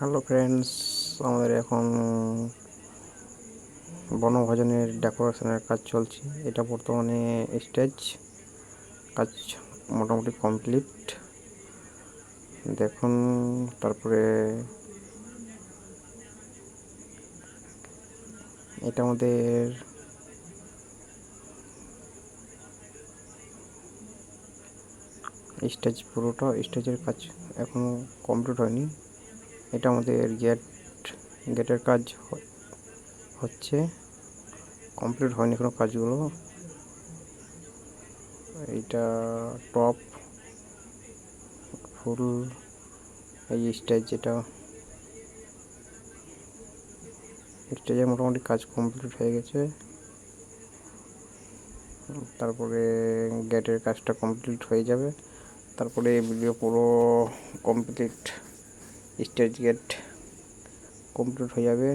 Hello friends আমাদের এখন বনভোজনের ডেকোরেশনের কাজ চলছে। এটা বর্তমানে স্টেজ কাজ মোটামুটি কমপ্লিট দেখুন, তারপরে এটা আমাদের স্টেজ পুরোটা। স্টেজের কাজ এখনও কমপ্লিট হয়নি। এটা আমাদের গেট গেটের কাজ হচ্ছে। কমপ্লিট হয়নি এখনও কাজগুলো। এইটা টপ ফুল এই স্টেজ যেটা। স্টেজে মোটামুটি কাজ কমপ্লিট হয়ে গেছে। তারপরে গেটের কাজটা কমপ্লিট হয়ে যাবে। তারপরে এই ভিডিও পুরো কমপ্লিট স্টেজ গেট কমপ্লিট হয়ে যাবে।